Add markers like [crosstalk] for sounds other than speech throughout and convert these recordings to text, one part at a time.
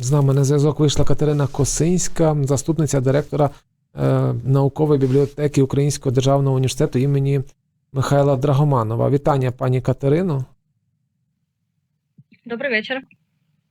З нами на зв'язок вийшла Катерина Косинська, заступниця директора е, наукової бібліотеки Українського державного університету імені Михайла Драгоманова. Вітання, пані Катерино. Добрий вечір.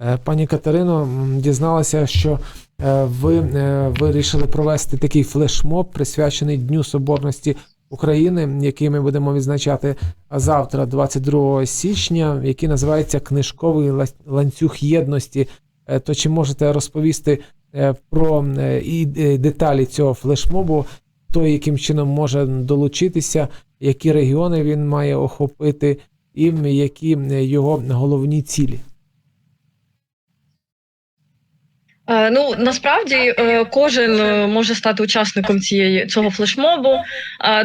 Е, Пані Катерино, дізналася, що е, ви е, вирішили провести такий флешмоб, присвячений Дню Соборності України, який ми будемо відзначати завтра, 22 січня, який називається Книжковий ланцюг єдності. Е, То чи можете розповісти е, про е, і деталі цього флешмобу, хто яким чином може долучитися, які регіони він має охопити, і які його головні цілі? Ну насправді кожен може стати учасником цієї цього флешмобу.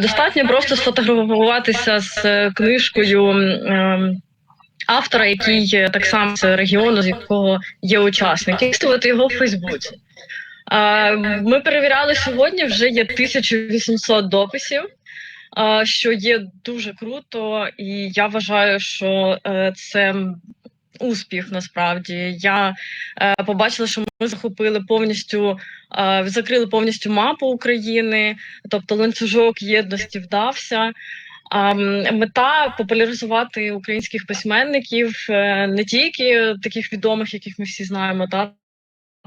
Достатньо просто сфотографуватися з книжкою ем, автора, який так само з регіону, з якого є учасник, і виставити його в Фейсбуці. Ми перевіряли сьогодні. Вже є 1800 дописів. Що є дуже круто, і я вважаю, що е, це успіх насправді. Я е, побачила, що ми захопили повністю, е, закрили повністю мапу України, тобто ланцюжок єдності вдався. Мета популяризувати українських письменників е, не тільки таких відомих, яких ми всі знаємо, та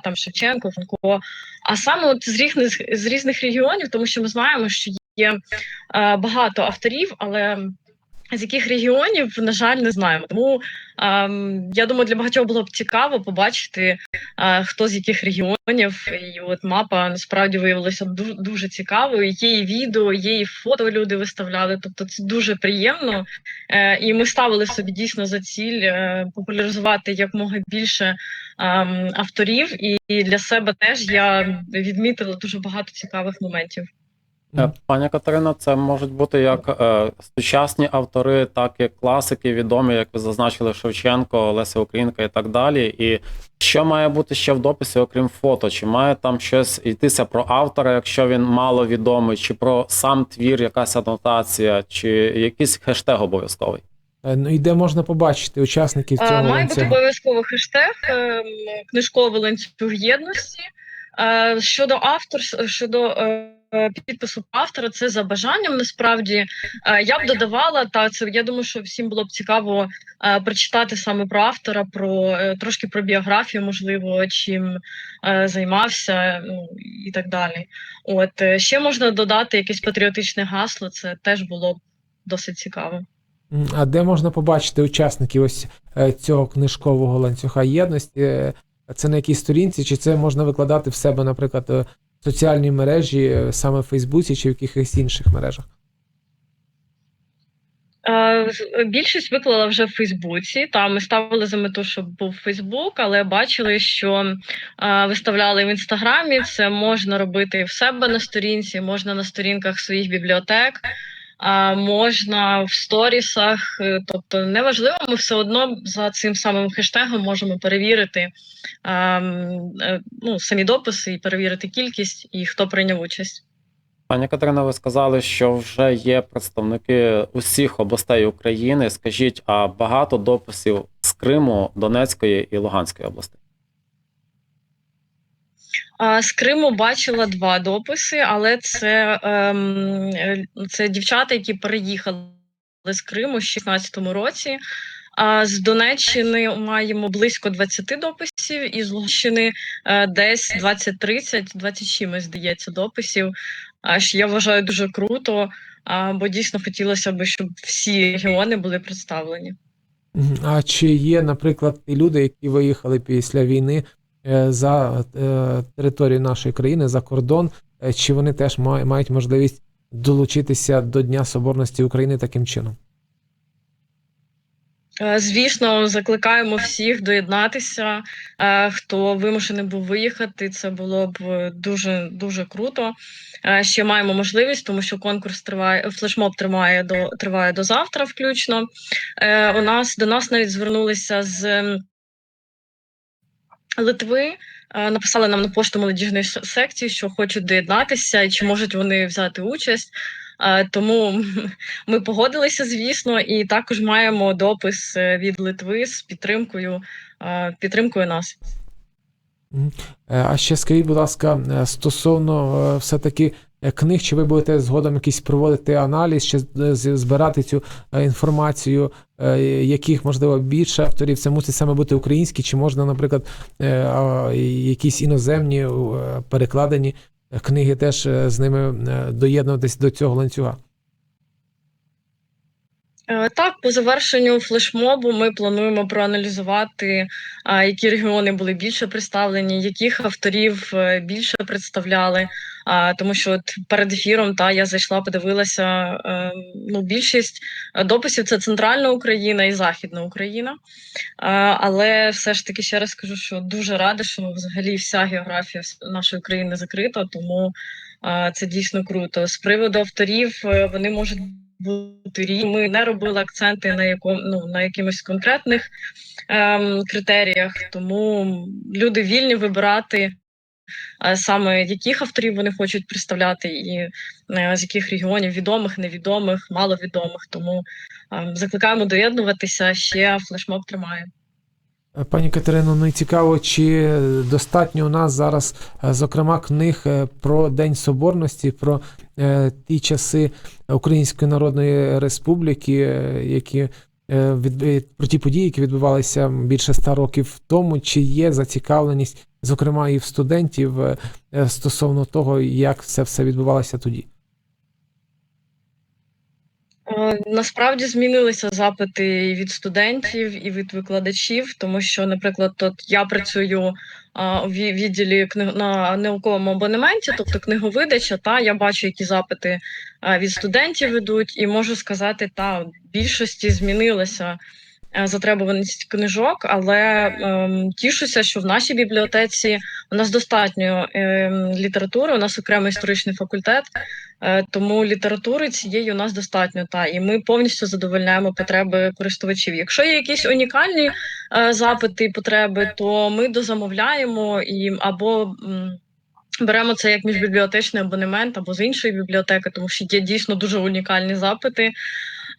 там Шевченко, Франко, а саме от з різних з різних регіонів, тому що ми знаємо, що є е, багато авторів, але з яких регіонів, на жаль, не знаємо. Тому ем, я думаю, для багатьох було б цікаво побачити, е, хто з яких регіонів. І от мапа насправді виявилася дуже, дуже цікавою. Є і відео, є і фото люди виставляли. Тобто це дуже приємно. Е, і ми ставили собі дійсно за ціль е, популяризувати якомога більше ем, авторів. І для себе теж я відмітила дуже багато цікавих моментів. Е, Пані Катерина, це можуть бути як е, сучасні автори, так і класики, відомі, як ви зазначили, Шевченко, Леся Українка і так далі. І що має бути ще в дописі, окрім фото? Чи має там щось йтися про автора, якщо він мало відомий, чи про сам твір, якась анотація, чи якийсь хештег обов'язковий? Е, Ну і де можна побачити учасників Е, цього Має бути ланцюга? обов'язково хештег ем, книжковий ланцюг єдності. Щодо автор, щодо підпису автора, це за бажанням. Насправді Е, я б додавала та це. Я думаю, що всім було б цікаво е, прочитати саме про автора, про е, трошки про біографію, можливо, чим е, займався, ну і так далі. От е, ще можна додати якесь патріотичне гасло. Це теж було б досить цікаво. А де можна побачити учасників ось е, цього книжкового ланцюга єдності? Е, Це на якій сторінці, чи це можна викладати в себе, наприклад, е, соціальній мережі, е, саме в Фейсбуці чи в якихось інших мережах? Е, Більшість виклала вже в Фейсбуці. Там ми ставили за мету, щоб був Фейсбук, але бачили, що е, виставляли в інстаграмі. Це можна робити в себе на сторінці, можна на сторінках своїх бібліотек, а можна в сторісах. Е, Тобто, неважливо, ми все одно за цим самим хештегом можемо перевірити ем, е, ну, самі дописи і перевірити кількість і хто прийняв участь. Пані Катерина, ви сказали, що вже є представники усіх областей України. Скажіть, а багато дописів з Криму, Донецької і Луганської областей? З Криму бачила два дописи, але це, ем, це дівчата, які переїхали з Криму в 16-му році. А з Донеччини маємо близько 20 дописів, і з Луганщини е, десь 20-30, 20 чимось, здається, дописів. А що я вважаю дуже круто, бо дійсно хотілося б, щоб всі регіони були представлені. А чи є, наприклад, люди, які виїхали після війни за е, територію нашої країни, за кордон, е, чи вони теж ма- мають можливість долучитися до Дня Соборності України таким чином? Е, Звісно, закликаємо всіх доєднатися. Е, Хто вимушений був виїхати, це було б е, дуже дуже круто. Е, Ще маємо можливість, тому що конкурс триває, флешмоб триває до триває до завтра, включно. Е, У нас до нас навіть звернулися з Литви. е, Написали нам на пошту молодіжної секції, що хочуть доєднатися, і чи можуть вони взяти участь. Е, Тому [laughs] ми погодилися, звісно, і також маємо допис е, від Литви з підтримкою, підтримкою нас. А ще скажіть, будь ласка, стосовно все-таки книг, чи ви будете згодом якийсь проводити аналіз, чи з- збирати цю е, інформацію, е, яких можливо більше авторів, це мусить саме бути українські, чи можна, наприклад, е, якісь іноземні е, перекладені е, книги теж е, з ними е, доєднуватись до цього ланцюга? Е, Так, по завершенню флешмобу ми плануємо проаналізувати, які регіони були більше представлені, яких авторів е, більше представляли. А, Тому що от перед ефіром та я зайшла, подивилася. е, Ну, більшість е, дописів це центральна Україна і Західна Україна. А, Але все ж таки ще раз скажу, що дуже рада, що взагалі вся географія нашої країни закрита, тому а, це дійсно круто. З приводу авторів е, вони можуть бути різні. Ми не робили акценти на якому ну на якимось конкретних ем, критеріях, тому люди вільні вибирати е, саме яких авторів вони хочуть представляти, і е, з яких регіонів відомих, невідомих, маловідомих. Тому ем, закликаємо доєднуватися. Ще флешмоб тримає. Пані Катерино, ну і цікаво, чи достатньо у нас зараз, е, зокрема, книг е, про День Соборності, про е, ті часи Української Народної Республіки, е, які е, від, е, про ті події, які відбувалися більше ста років тому, чи є зацікавленість, зокрема, і в студентів е, е, стосовно того, як це все відбувалося тоді? Е, Насправді змінилися запити і від студентів, і від викладачів, тому що, наприклад, от я працюю а, у відділі книг на науковому абонементі, тобто книговидача, та я бачу, які запити а, від студентів ідуть, і можу сказати, та в більшості змінилася е, затребуваність книжок, але ем, тішуся, що в нашій бібліотеці у нас достатньо ем, літератури, у нас окремий історичний факультет. Е, Тому літератури цієї у нас достатньо, та і ми повністю задовольняємо потреби користувачів. Якщо є якісь унікальні е, запити і потреби, то ми дозамовляємо і або м, беремо це як міжбібліотечний абонемент, або з іншої бібліотеки, тому що є дійсно дуже унікальні запити.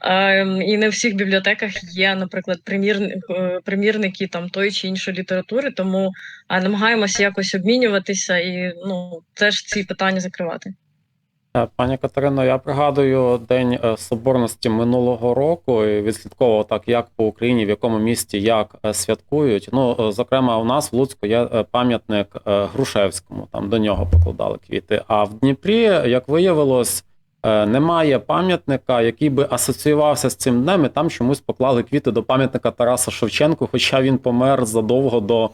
Е, І не в всіх бібліотеках є, наприклад, примірни- е, примірники там тої чи іншої літератури, тому е, намагаємося якось обмінюватися і ну теж ці питання закривати. Е, Пані Катерино, я пригадую День Соборності минулого року і відслідковував так, як по Україні, в якому місті як святкують. Ну, зокрема, у нас в Луцьку є пам'ятник Грушевському, там до нього покладали квіти. А в Дніпрі, як виявилось, немає пам'ятника, який би асоціювався з цим днем, і там чомусь поклали квіти до пам'ятника Тараса Шевченку, хоча він помер задовго до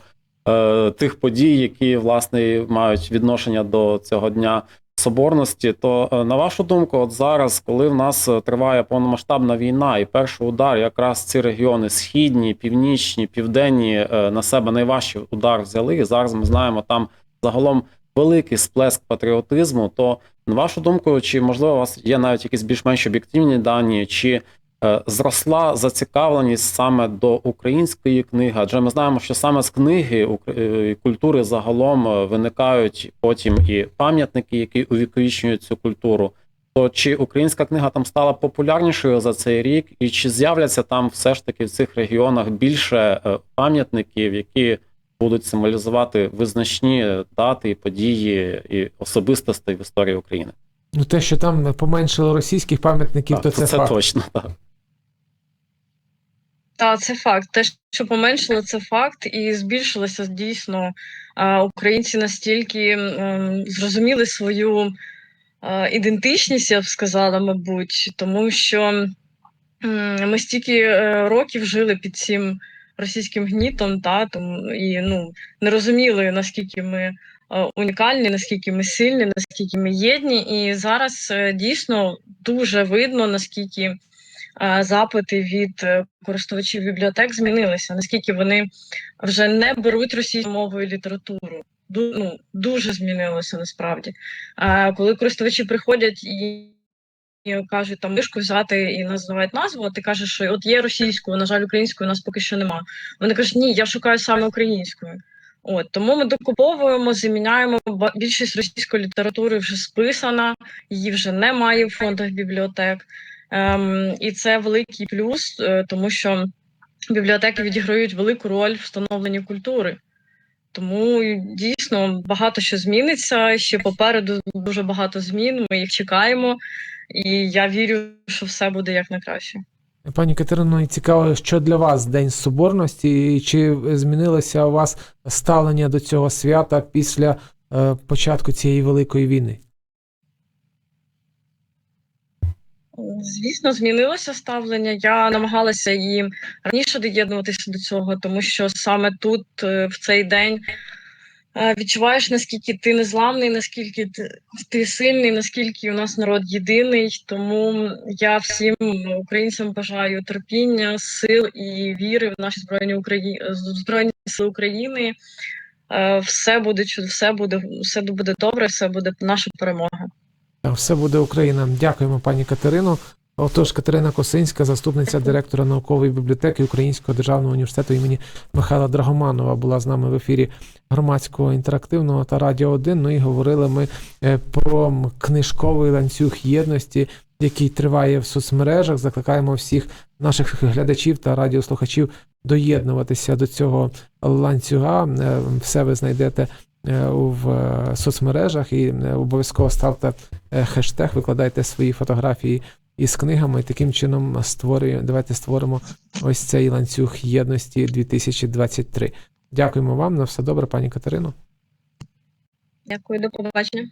е, тих подій, які власне мають відношення до цього дня соборності. То е, на вашу думку, от зараз, коли в нас е, триває повномасштабна війна, і перший удар, якраз ці регіони східні, північні, південні е, на себе найважчий удар взяли. І зараз ми знаємо там загалом великий сплеск патріотизму. То на вашу думку, чи можливо у вас є навіть якісь більш-менш об'єктивні дані, чи е, зросла зацікавленість саме до української книги? Адже ми знаємо, що саме з книги е, і культури загалом е, виникають потім і пам'ятники, які увіковічнюють цю культуру. То чи українська книга там стала популярнішою за цей рік, і чи з'являться там все ж таки в цих регіонах більше е, пам'ятників, які будуть символізувати визначні дати і події і особистостей в історії України? Ну, те, що там поменшили російських пам'ятників, Так, то це, факт. точно так. Та це факт. Те, що поменшило, це факт, і збільшилося дійсно. Українці настільки зрозуміли свою ідентичність, я б сказала, мабуть, тому що ми стільки е, років жили під цим російським гнітом, та тому і ну не розуміли наскільки ми е, унікальні, наскільки ми сильні, наскільки ми єдні. І зараз е, дійсно дуже видно наскільки е, запити від користувачів бібліотек змінилися, наскільки вони вже не беруть російською мовою літературу. Ду, ну, дуже змінилося насправді. Коли користувачі приходять і, і кажуть там книжку взяти і називають назву, а ти кажеш, що от є російською, на жаль, українською у нас поки що нема. Вони кажуть, ні, я шукаю саме українською. От тому ми докуповуємо, заміняємо більшість російської літератури вже списана, її вже немає в фондах бібліотек. Ем, і це великий плюс, е, тому що бібліотеки відіграють велику роль в встановленні культури. Тому дійсно багато що зміниться. Ще попереду дуже багато змін. Ми їх чекаємо, і я вірю, що все буде як на краще. Пані Катерино, цікаво, що для вас День Соборності, і чи змінилося у вас ставлення до цього свята після е, початку цієї великої війни? Звісно, змінилося ставлення. Я намагалася і раніше доєднуватися до цього, тому що саме тут, е, в цей день, відчуваєш, наскільки ти незламний, наскільки ти, сильний, наскільки у нас народ єдиний. Тому я всім українцям бажаю терпіння, сил і віри в наші збройні Украї... збройні сили України. Все буде все буде, все буде добре, все буде наша перемога. Все буде Україна. Дякуємо, пані Катерино. Отож, Катерина Косинська, заступниця директора наукової бібліотеки Українського державного університету імені Михайла Драгоманова, була з нами в ефірі громадського інтерактивного та радіо 1. Ну і говорили ми е, про книжковий ланцюг єдності, який триває в соцмережах. Закликаємо всіх наших глядачів та радіослухачів доєднуватися до цього ланцюга. Е, Все ви знайдете е, в соцмережах і обов'язково ставте хештег, викладайте свої фотографії із книгами. Таким чином створюємо, давайте створимо ось цей ланцюг єдності 2023. Дякуємо вам на все добре, пані Катерино. Дякую, до побачення.